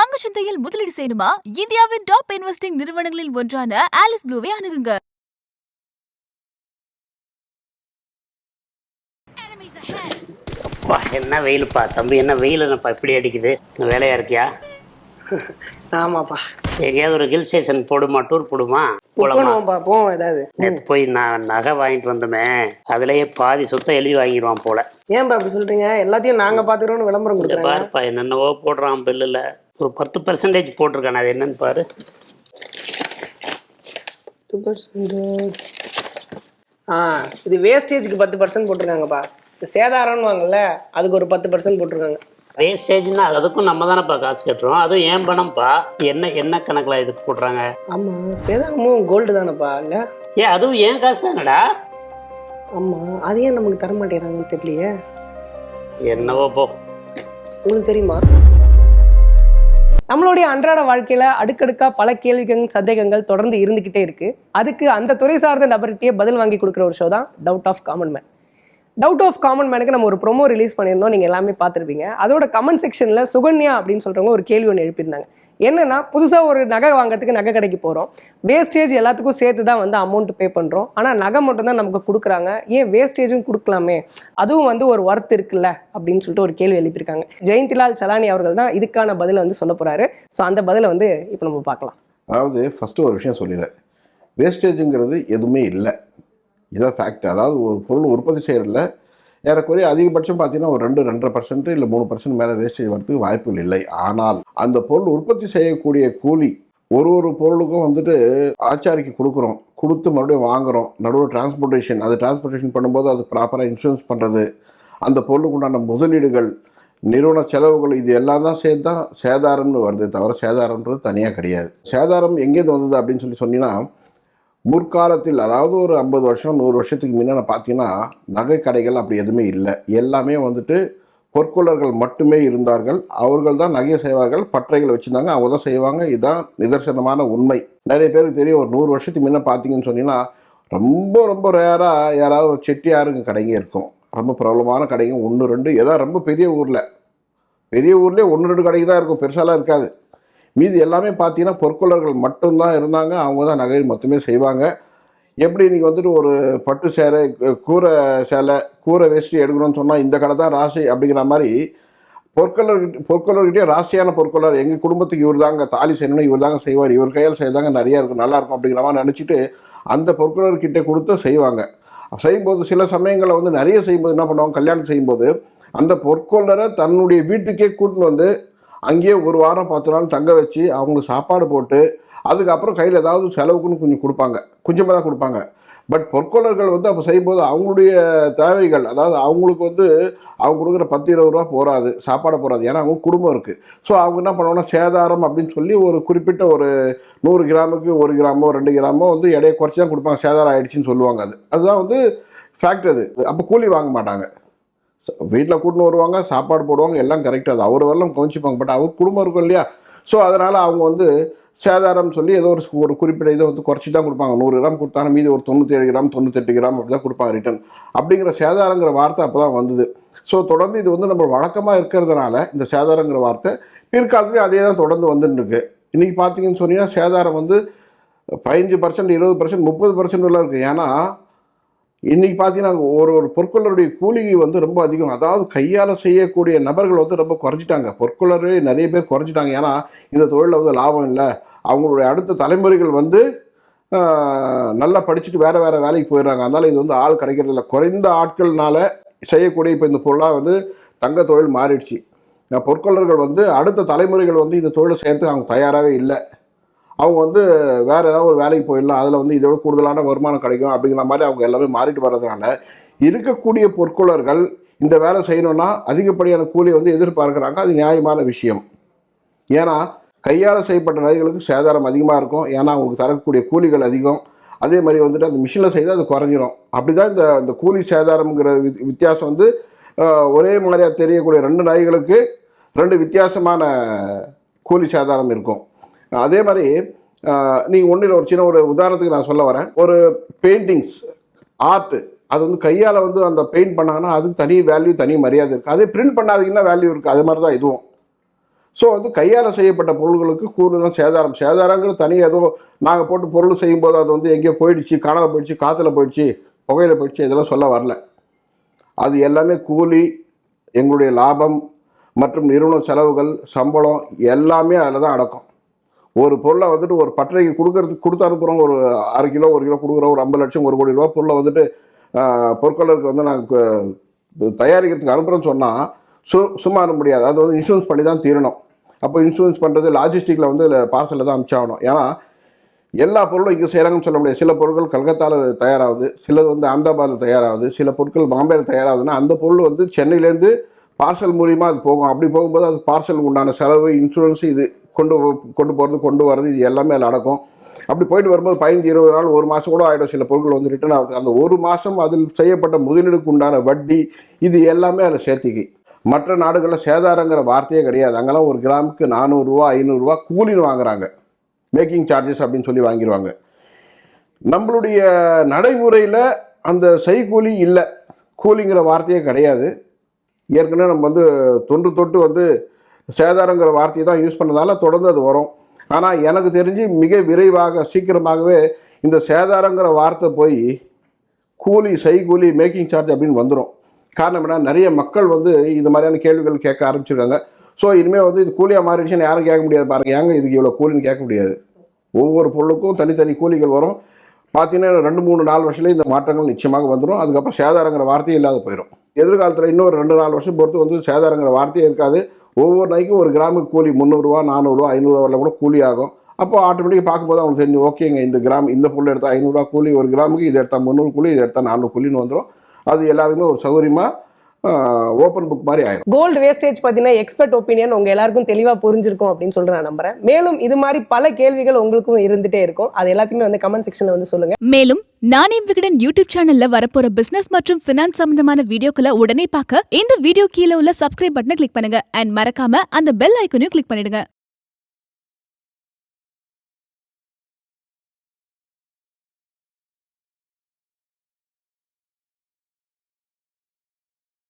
பங்குச்சந்தையில் முதலீடு செய்யணுமா? இந்தியாவின் டாப் இன்வெஸ்டிங் நிறுவனங்களில் ஒன்றான ஆலிஸ் ப்ளூவை அணுகுங்க. என்ன வெயிலுப்பா? தம்பி என்ன வெயில் என்னப்பா? இப்படி அடிக்குது. வேலையா இருக்கியா? ஆமாப்பா. எங்கேயாவது ஒரு ஹில் ஸ்டேஷன் போடுமா? டூர் போடுமா? போலாமா? போனோம்ப்பா போவோம் ஏதாவது. நேற்று போய் நான் நகை வாங்கிட்டு வந்தோமே. அதுலயே பாதி சொத்தை எழுதி வாங்கிடுவான் போல. ஏன்பா அப்படி சொல்றீங்க? எல்லாத்தையும் நாங்க பாத்துக்கிறோம்னு விளம்பரம் இங்க கொடுக்குறாங்க. பாருப்பா என்னென்னவோ போடுறான் பில்லில். ஒரு பத்து பர்சன்டேஜ் போட்டிருக்கானே அது என்னன்னு பாரு. பத்து பர்சன்ட் ஆ இது வேஸ்டேஜ்க்கு பத்து பர்சன்ட் போட்டிருக்காங்கப்பா. இந்த சேதாரம்னு வாங்கல்ல அதுக்கு ஒரு பத்து பர்சன்ட் போட்டிருக்காங்க. வேஸ்டேஜ்னா அதுக்கும் நம்ம தானேப்பா காசு கட்டுறோம். அதுவும் ஏன் பணம்ப்பா? என்ன என்ன கணக்கில் இதுக்கு போடுறாங்க? ஆமா சேதாரமும் கோல்டு தானேப்பா இல்ல? ஏன் அதுவும் ஏன் காசு தானடா? ஆமா அது ஏன் நமக்கு தர மாட்டேங்கிறாங்கன்னு தெரியலையே. என்னவோ போ. உங்களுக்கு தெரியுமா? நம்மளுடைய அன்றாட வாழ்க்கையில அடுக்கடுக்கா பல கேள்விகள் சந்தேகங்கள் தொடர்ந்து இருந்துகிட்டே இருக்கு. அதுக்கு அந்த துறை சார்ந்த நபர்கிட்டயே பதில் வாங்கி கொடுக்குற ஒரு ஷோ தான் doubt of common man doubt of common மேனுக்கு நம்ம ஒரு ப்ரொமோ ரிலீஸ் பண்ணியிருந்தோம். நீங்கள் எல்லாமே பார்த்துருப்பீங்க. அதோட கமெண்ட் செக்ஷனில் சுகன்யா அப்படின்னு சொல்கிறவங்க ஒரு கேள்வி ஒன்று எழுப்பியிருந்தாங்க. என்னென்னா புதுசாக ஒரு நகை வாங்குறதுக்கு நகை கடைக்கு போகிறோம் வேஸ்டேஜ் எல்லாத்துக்கும் சேர்த்து தான் வந்து அமௌண்ட் பே பண்ணுறோம் ஆனால் நகை மட்டும்தான் நமக்கு கொடுக்குறாங்க. ஏன் வேஸ்டேஜும் கொடுக்கலாமே? அதுவும் வந்து ஒரு ஒர்த் இருக்குல்ல? அப்படின்னு சொல்லிட்டு ஒரு கேள்வி எழுப்பியிருக்காங்க. ஜெயந்திலால் சலானி அவர்கள் தான் இதுக்கான பதிலை வந்து சொல்ல போகிறாரு ஸோ அந்த பதிலை வந்து இப்போ நம்ம பார்க்கலாம். அதாவது ஃபஸ்ட்டு ஒரு விஷயம் சொல்லிடுறேன். வேஸ்டேஜுங்கிறது எதுவுமே இல்லை. இதான் ஃபேக்ட் அதாவது ஒரு பொருள் உற்பத்தி செய்கிறதுல ஏறக்குறைய அதிகபட்சம் பார்த்தீங்கன்னா ஒரு ரெண்டு ரெண்டரை பர்சன்ட் இல்லை மூணு பர்சன்ட் மேலே வேஸ்டேஜ் வரதுக்கு வாய்ப்புகள் இல்லை. ஆனால் அந்த பொருள் உற்பத்தி செய்யக்கூடிய கூலி ஒரு ஒரு பொருளுக்கும் வந்துட்டு ஆச்சாரிக்கு கொடுக்குறோம். கொடுத்து மறுபடியும் வாங்குறோம். நடுவில் டிரான்ஸ்போர்ட்டேஷன் அது டிரான்ஸ்போர்ட்டேஷன் பண்ணும்போது அது ப்ராப்பராக இன்சூரன்ஸ் பண்ணுறது அந்த பொருளுக்கு உண்டான முதலீடுகள் நிறுவன செலவுகள் இது எல்லாம் தான் சேர்த்து தான் சேதாரம்னு வருது தவிர சேதாரம்ன்றது தனியாக கிடையாது. சேதாரம் எங்கேருந்து வந்தது அப்படின்னு சொல்லி சொன்னீங்கன்னா முற்காலத்தில் அதாவது ஒரு ஐம்பது வருஷம் நூறு வருஷத்துக்கு முன்னாடி பார்த்தீங்கன்னா நகை கடைகள் அப்படி எதுவுமே இல்லை. எல்லாமே வந்துட்டு பொற்கொள்ளர்கள் மட்டுமே இருந்தார்கள். அவர்கள் தான் நகை செய்வார்கள். பற்றைகள் வச்சுருந்தாங்க. அவங்க தான் செய்வாங்க. இதுதான் நிதர்சனமான உண்மை. நிறைய பேருக்கு தெரியும் ஒரு நூறு வருஷத்துக்கு முன்ன பார்த்தீங்கன்னு சொன்னீங்கன்னா ரொம்ப ரொம்ப ரேராக யாராவது ஒரு செட்டியாருங்க கடைங்க இருக்கும். ரொம்ப பிரபலமான கடைங்க. ஒன்று ரெண்டு ஏதாவது ரொம்ப பெரிய ஊரில். பெரிய ஊர்லேயே ஒன்று ரெண்டு கடைக்கு தான் இருக்கும். பெருசாலாம் இருக்காது. மீதி எல்லாமே பார்த்தீங்கன்னா பொற்கொள்ளர்கள் மட்டும்தான் இருந்தாங்க. அவங்க தான் நகை மொத்தமே செய்வாங்க. எப்படி நீங்கள் வந்துட்டு ஒரு பட்டு சேலை கூரை சேலை கூரை வேஷ்டி எடுக்கணும்னு சொன்னால் இந்த கடை தான் ராசி அப்படிங்கிற மாதிரி பொற்கொள்ளர் பொற்கொள்ளர்கிட்டே ராசியான பொற்கொள்ளர் எங்கள் குடும்பத்துக்கு இவர் தாங்க தாலி செய்யணும் இவர் தாங்க செய்வார். இவர் கையால் செய்தாங்க நிறையா இருக்கும் நல்லாயிருக்கும் அப்படிங்கிற மாதிரி நினச்சிட்டு அந்த பொற்கொள்ளர்கிட்ட கொடுத்து செய்வாங்க. செய்யும்போது சில சமயங்களில் வந்து நிறைய செய்யும்போது என்ன பண்ணுவாங்க? கல்யாணம் செய்யும்போது அந்த பொற்கொள்ளரை தன்னுடைய வீட்டுக்கே கூட்டின்னு வந்து அங்கேயே ஒரு வாரம் பத்து நாள் தங்க வச்சு அவங்களுக்கு சாப்பாடு போட்டு அதுக்கப்புறம் கையில் ஏதாவது செலவுக்குன்னு கொஞ்சம் கொடுப்பாங்க. கொஞ்சமாக தான் கொடுப்பாங்க. பட் பொற்கொள்ளர்கள் வந்து அப்போ செய்யும்போது அவங்களுடைய தேவைகள் அதாவது அவங்களுக்கு வந்து அவங்க கொடுக்குற பத்து இருபது ரூபா போகாது சாப்பாடு போகாது ஏன்னா அவங்க குடும்பம் இருக்குது ஸோ அவங்க என்ன பண்ணுவாங்கன்னா சேதாரம் அப்படின்னு சொல்லி ஒரு குறிப்பிட்ட ஒரு நூறு கிராமுக்கு ஒரு கிராமோ ரெண்டு கிராமோ வந்து எடையை குறைச்சி தான் கொடுப்பாங்க. சேதாரம் ஆகிடுச்சின்னு சொல்லுவாங்க அது. அதுதான் வந்து ஃபேக்ட் அது. அப்போ கூலி வாங்க மாட்டாங்க. வீட்டில் கூட்டின்னு வருவாங்க சாப்பாடு போடுவாங்க எல்லாம் கரெக்டாக அது அவர் வரலாம் கவனிச்சுப்பாங்க பட் அவர் குடும்பம் இருக்கும் இல்லையா? ஸோ அதனால் அவங்க வந்து சேதாரம் சொல்லி ஏதோ ஒரு ஒரு குறிப்பிட்ட இதை வந்து குறைச்சி தான் கொடுப்பாங்க. நூறு கிராம் கொடுத்தாலும் மீதி ஒரு தொண்ணூற்றேழு கிராம் தொண்ணூத்தெட்டு கிராம் அப்படி தான் கொடுப்பாங்க ரிட்டன் அப்படிங்கிற சேதாரங்கிற வார்த்தை அப்போ தான் வந்தது. ஸோ தொடர்ந்து இது வந்து நம்ம வழக்கமாக இருக்கிறதுனால இந்த சேதாரங்கிற வார்த்தை பிற்காலத்துலேயும் அதே தான் தொடர்ந்து வந்துட்டுருக்கு. இன்றைக்கி பார்த்தீங்கன்னு சொன்னீங்கன்னா சேதாரம் வந்து பதினஞ்சு பர்சன்ட் இருபது பர்சன்ட் முப்பது பர்சன்ட் எல்லாம் இருக்குது ஏன்னா இன்றைக்கி பார்த்தீங்கன்னா ஒரு ஒரு பொற்கொள்ளருடைய கூலி வந்து ரொம்ப அதிகம். அதாவது கையால் செய்யக்கூடிய நபர்கள் வந்து ரொம்ப குறைஞ்சிட்டாங்க. பொற்கொள்ளரே நிறைய பேர் குறைஞ்சிட்டாங்க. ஏன்னா இந்த தொழிலில் வந்து லாபம் இல்லை. அவங்களுடைய அடுத்த தலைமுறைகள் வந்து நல்லா படிச்சுட்டு வேறு வேறு வேலைக்கு போயிடுறாங்க. அதனால் இது வந்து ஆள் கிடைக்கிறதில்ல குறைந்த ஆட்கள்னால செய்யக்கூடிய இப்போ இந்த பொருளாக வந்து தங்க தொழில் மாறிடுச்சு. பொற்கொள்ளர்கள் வந்து அடுத்த தலைமுறைகள் வந்து இந்த தொழிலை செய்கிறதுக்கு அவங்க தயாராகவே இல்லை. அவங்க வந்து வேறு ஏதாவது ஒரு வேலைக்கு போயிடலாம். அதில் வந்து இதோட கூடுதலான வருமானம் கிடைக்கும் அப்படிங்கிற மாதிரி அவங்க எல்லாமே மாறிட்டு வர்றதுனால இருக்கக்கூடிய பொற்கொள்ளர்கள் இந்த வேலை செய்யணும்னா அதிகப்படியான கூலியை வந்து எதிர்பார்க்குறாங்க. அது நியாயமான விஷயம். ஏன்னா கையால் செய்யப்பட்ட நகைகளுக்கு சேதாரம் அதிகமாக இருக்கும். ஏன்னா அவங்களுக்கு தரக்கூடிய கூலிகள் அதிகம். அதே மாதிரி வந்துட்டு அந்த மிஷினில் செய்தால் அது குறைஞ்சிரும். அப்படி தான் இந்த இந்த கூலி சேதாரம்ங்கிற வித் வித்தியாசம் வந்து ஒரே மாதிரியாக தெரியக்கூடிய ரெண்டு நாய்களுக்கு ரெண்டு வித்தியாசமான கூலி சேதாரம் இருக்கும். அதே மாதிரி நீங்கள் ஒன்றில் ஒரு சின்ன ஒரு உதாரணத்துக்கு நான் சொல்ல வரேன். ஒரு பெயிண்டிங்ஸ் ஆர்ட்டு அது வந்து கையால் வந்து அந்த பெயிண்ட் பண்ணாங்கன்னா அதுக்கு தனி வேல்யூ தனி மரியாதை இருக்குது அதே பிரிண்ட் பண்ணாதீங்கன்னா வேல்யூ இருக்குது அது மாதிரி தான் இதுவும். ஸோ வந்து கையால் செய்யப்பட்ட பொருள்களுக்கு கூடுதல் சேதாரம். சேதாரங்கிற தனி ஏதோ நாங்கள் போட்டு பொருள் செய்யும்போது அது வந்து எங்கேயோ போயிடுச்சு காணாம போயிடுச்சு காற்றுல போயிடுச்சு புகையில் போயிடுச்சு இதெல்லாம் சொல்ல வரல. அது எல்லாமே கூலி எங்களுடைய லாபம் மற்றும் நிறுவன செலவுகள் சம்பளம் எல்லாமே அதில் தான் அடக்கும். ஒரு பொருளை வந்துட்டு ஒரு பட்டறைக்கு கொடுக்கறதுக்கு கொடுத்து அனுப்புகிறோம் ஒரு அரை கிலோ ஒரு கிலோ கொடுக்குறோம் ஒரு ஐம்பது லட்சம் ஒரு கோடி ரூபா பொருளை வந்துட்டு பொருட்களுக்கு பொற்கொள்ளருக்கு வந்து நாங்கள் தயாரிக்கிறதுக்கு அனுப்புகிறோம்னு சொன்னால் சு சும்மா அனுப்ப முடியாது. அது வந்து இன்சூரன்ஸ் பண்ணி தான் தீரணும். அப்போ இன்சூரன்ஸ் பண்ணுறது லாஜிஸ்டிக்கில் வந்து பார்சலில் தான் அனுப்பிச்சாகணும். ஏன்னா எல்லா பொருளும் இங்கே செய்கிறாங்கன்னு சொல்ல முடியாது. சில பொருட்கள் கல்கத்தாவில் தயாராகுது சிலது வந்து அகமதாபாத்தில் தயாராகுது சில பொருட்கள் பாம்பேயில் தயாராகுதுன்னா அந்த பொருள் வந்து சென்னையிலேருந்து பார்சல் மூலிமா அது போகும். அப்படி போகும்போது அது பார்சல் உண்டான செலவு இன்சூரன்ஸ் இது கொண்டு கொண்டு போகிறது கொண்டு வர்றது இது எல்லாமே அதில் அடக்கும். அப்படி போயிட்டு வரும்போது பதினஞ்சு இருபது நாள் ஒரு மாதம் கூட ஆகிடும் சில பொருட்கள் வந்து ரிட்டர்ன் ஆகுது அந்த ஒரு மாதம் அதில் செய்யப்பட்ட முதலீடுக்கு உண்டான வட்டி இது எல்லாமே அதில் சேர்த்திக்கு. மற்ற நாடுகளில் சேதாரங்கிற வார்த்தையே கிடையாது. அங்கெல்லாம் ஒரு கிராமுக்கு நானூறுரூவா ஐநூறுரூவா கூலின்னு வாங்குறாங்க. மேக்கிங் சார்ஜஸ் அப்படின்னு சொல்லி வாங்கிடுவாங்க நம்மளுடைய நடைமுறையில் அந்த செய்கூலி இல்லை. கூலிங்கிற வார்த்தையே கிடையாது. ஏற்கனவே நம்ம வந்து தொன்று தொட்டு வந்து சேதாரங்கிற வார்த்தையை தான் யூஸ் பண்ணதால தொடர்ந்து அது வரும். ஆனால் எனக்கு தெரிஞ்சு மிக விரைவாக சீக்கிரமாகவே இந்த சேதாரங்கிற வார்த்தை போய் கூலி செய்கூலி மேக்கிங் சார்ஜ் அப்படின்னு வந்துடும் காரணம் என்ன நிறைய மக்கள் வந்து இது மாதிரியான கேள்விகள் கேட்க ஆரம்பிச்சிருக்காங்க. ஸோ இனிமேல் வந்து இது கூலியாக மாறிடுச்சுன்னு யாரும் கேட்க முடியாது பாருங்கள் ஏங்க இதுக்கு இவ்வளோ கூலின்னு கேட்க முடியாது? ஒவ்வொரு பொருளுக்கும் தனித்தனி கூலிகள் வரும். பார்த்தீங்கன்னா ரெண்டு மூணு நாலு வருஷத்துல இந்த மாற்றங்கள் நிச்சயமாக வந்துடும் அதுக்கப்புறம் சேதாரங்கிற வார்த்தையே இல்லாத போயிடும் எதிர்காலத்தில் இன்னொரு ரெண்டு நாலு வருஷம் பொறுத்து வந்து சேதாரங்கிற வார்த்தையே இருக்காது. ஒவ்வொரு நாளைக்கும் ஒரு கிராமுக்கு கூலி முந்நூறுரூவா நானூறுரூவா ஐநூறுரூவா வரல கூட கூலி ஆகும். அப்போ ஆட்டோமேட்டிக்காக பார்க்கும்போது அவங்களுக்கு தெரிஞ்சு ஓகேங்க இந்த கிராம் இந்த பொருள் எடுத்தால் ஐநூறுரூவா கூலி ஒரு கிராமுக்கு இது எடுத்தால் முந்நூறு கூலி இது எடுத்தால் நானூறு கூலின்னு வந்துடும் அது எல்லாருக்குமே ஒரு சௌகரியமாக ஓப்பன் புக் மாதிரி ஆயிரும். கோல்டு வேஸ்டேஜ் பார்த்தீங்கன்னா எக்ஸ்பர்ட் ஒப்பீனியன் உங்க எல்லாருக்கும் தெளிவா புரிஞ்சிருக்கும் அப்படின்னு சொல்லிட்டு நான் நம்புறேன். மேலும் இது மாதிரி பல கேள்விகள் உங்களுக்கும் இருந்துட்டே இருக்கும். அது எல்லாத்தையுமே வந்து கமெண்ட் செக்ஷன்ல வந்து சொல்லுங்க. மேலும் நானே விகடன் யூடியூப் சேனல்ல வரப்போற பிசினஸ் மற்றும் பினான்ஸ் சம்பந்தமான வீடியோக்களை உடனே பார்க்க இந்த வீடியோ கீழே உள்ள சப்ஸ்கிரைப் பட்டனை கிளிக் பண்ணுங்க. அண்ட் மறக்காம அந்த பெல் ஐக்கனையும் கிளிக் பண்ணிடுங்க.